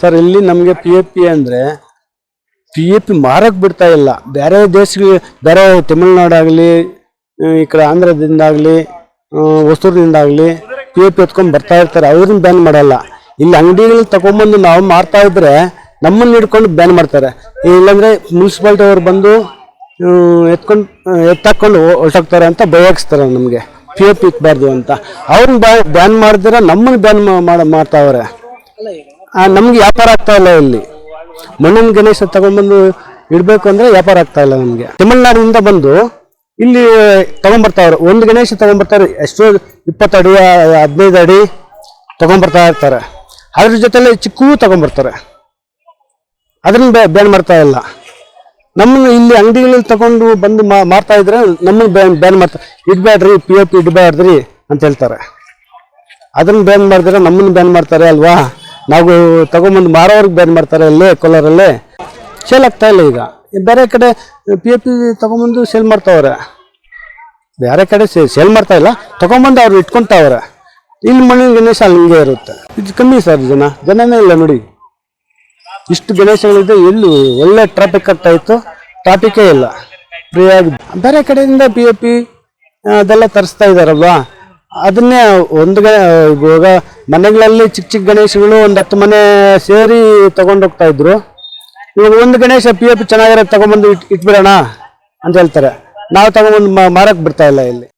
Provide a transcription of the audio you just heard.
Sir, ಇಲ್ಲಿ ನಮಗೆ P A P ಅಂದರೆ ಪಿ ಎ ಪಿ ಮಾರಕ್ಕೆ ಬಿಡ್ತಾ ಇಲ್ಲ. ಬೇರೆ ದೇಶಗಳಿಗೆ ಬೇರೆ ತಮಿಳ್ನಾಡಾಗಲಿ ಈ ಕಡೆ ಆಂಧ್ರದಿಂದಾಗಲಿ ಹೊಸೂರಿನಿಂದಾಗಲಿ ಪಿ ಎ ಪಿ ಎತ್ಕೊಂಡು ಬರ್ತಾ ಇರ್ತಾರೆ. ಅವ್ರನ್ನ ಬ್ಯಾನ್ ಮಾಡಲ್ಲ. ಇಲ್ಲಿ ಅಂಗಡಿಗಳು ತಗೊಂಬಂದು ನಾವು ಮಾರ್ತಾ ಇದ್ರೆ ನಮ್ಮನ್ನು ಹಿಡ್ಕೊಂಡು ಬ್ಯಾನ್ ಮಾಡ್ತಾರೆ. ಇಲ್ಲಾಂದರೆ ಮುನ್ಸಿಪಾಲ್ಟಿ ಅವ್ರು ಬಂದು ಎತ್ಕೊಂಡು ಎತ್ತಾಕೊಂಡು ಹೊರಟೋಗ್ತಾರೆ ಅಂತ ಬಯಸ್ತಾರೆ ನಮಗೆ. ಪಿ ಎ ಪಿ ಇಕ್ಬಾರ್ದು ಅಂತ. ಅವ್ರನ್ನ ಬ್ಯಾನ್ ಮಾಡಿದ್ರೆ ನಮ್ಮನ್ನು ಬ್ಯಾನ್ ಮಾಡ ಮಾಡ್ತಾವ್ರೆ ನಮ್ಗೆ ವ್ಯಾಪಾರ ಆಗ್ತಾ ಇಲ್ಲ ಇಲ್ಲಿ. ಮಣ್ಣಿನ ಗಣೇಶ ತಗೊಂಡ್ಬಂದು ಇಡಬೇಕು ಅಂದ್ರೆ ವ್ಯಾಪಾರ ಆಗ್ತಾ ಇಲ್ಲ ನಮಗೆ. ತಮಿಳ್ನಾಡಿನಿಂದ ಬಂದು ಇಲ್ಲಿ ತಗೊಂಡ್ಬರ್ತಾವ್ರೆ. ಒಂದು ಗಣೇಶ ತಗೊಂಡ್ಬರ್ತಾರೆ, ಎಷ್ಟೋ ಇಪ್ಪತ್ತು ಅಡಿ ಹದಿನೈದು ಅಡಿ ತಗೊಂಡ್ಬರ್ತಾ ಇರ್ತಾರೆ. ಅದ್ರ ಜೊತೆಲೆ ಚಿಕ್ಕವೂ ತಗೊಂಡ್ಬರ್ತಾರೆ. ಅದನ್ನ ಬ್ಯಾನ್ ಮಾಡ್ತಾ ಇಲ್ಲ. ನಮ್ಮನ್ನು ಇಲ್ಲಿ ಅಂಗಡಿಗಳಲ್ಲಿ ತಗೊಂಡು ಬಂದು ಮಾರ್ತಾ ಇದ್ರೆ ನಮ್ಮನ್ನು ಬ್ಯಾನ್ ಬ್ಯಾನ್ ಮಾಡ್ತಾರೆ ಇಡಬೇಡ್ರಿ ಪಿ ಒ ಪಿ ಇಡಬೇಡ್ರಿ ಅಂತ ಹೇಳ್ತಾರೆ. ಅದನ್ನ ಬ್ಯಾನ್ ಮಾಡಿದ್ರೆ ನಮ್ಮನ್ನು ಬ್ಯಾನ್ ಮಾಡ್ತಾರೆ ಅಲ್ವಾ? ನಾವು ತಗೊಂಬಂದು ಮಾರೋರ್ಗೆ ಬ್ಯಾನ್ ಮಾಡ್ತಾರೆ ಅಲ್ಲೇ, ಕೋಲಾರಲ್ಲೇ. ಸೇಲ್ ಆಗ್ತಾ ಇಲ್ಲ ಈಗ. ಬೇರೆ ಕಡೆ ಪಿ ಎ ಪಿ ತಗೊಂಬಂದು ಸೇಲ್ ಮಾಡ್ತಾವ್ರೆ. ಬೇರೆ ಕಡೆ ಸೇಲ್ ಮಾಡ್ತಾ ಇಲ್ಲ. ತಗೊಂಬಂದು ಅವ್ರು ಇಟ್ಕೊತಾವ್ರೆ. ಇಲ್ಲಿ ಮಣ್ಣಿನ ಗಣೇಶ ಅಲ್ಲಿ ಹಿಂಗೆ ಇರುತ್ತೆ. ಇದು ಕಮ್ಮಿ ಸರ್ ಜನ. ಜನನೇ ಇಲ್ಲ ನೋಡಿ. ಇಷ್ಟು ಗಣೇಶಗಳಿದೆ ಎಲ್ಲಿ, ಒಳ್ಳೆ ಟ್ರಾಫಿಕ್ ಕಟ್ಟಾಯಿತು ಟ್ರಾಫಿಕ್ಕೇ ಇಲ್ಲ. ಇಲ್ಲ ಫ್ರೀಯಾಗಿ ಬೇರೆ ಕಡೆಯಿಂದ ಪಿ ಎ ಪಿ ಅದೆಲ್ಲ ತರಿಸ್ತಾ ಇದಾರಲ್ವಾ? ಅದನ್ನೇ ಒಂದು ಇವಾಗ ಮನೆಗಳಲ್ಲಿ ಚಿಕ್ಕ ಚಿಕ್ಕ ಗಣೇಶಗಳು ಒಂದು ಹತ್ತು ಮನೆ ಸೇರಿ ತಗೊಂಡೋಗ್ತಾ ಇದ್ರು. ಇವಾಗ ಒಂದು ಗಣೇಶ ಪಿ ಎಫ್ ಚೆನ್ನಾಗಿರೋದು ತಗೊಂಬಂದು ಇಟ್ ಇಟ್ಬಿಡೋಣ ಅಂತ ಹೇಳ್ತಾರೆ. ನಾವು ತಗೊಂಬಂದು ಮಾರಕ್ಕೆ ಬಿಡ್ತಾ ಇಲ್ಲ ಇಲ್ಲಿ.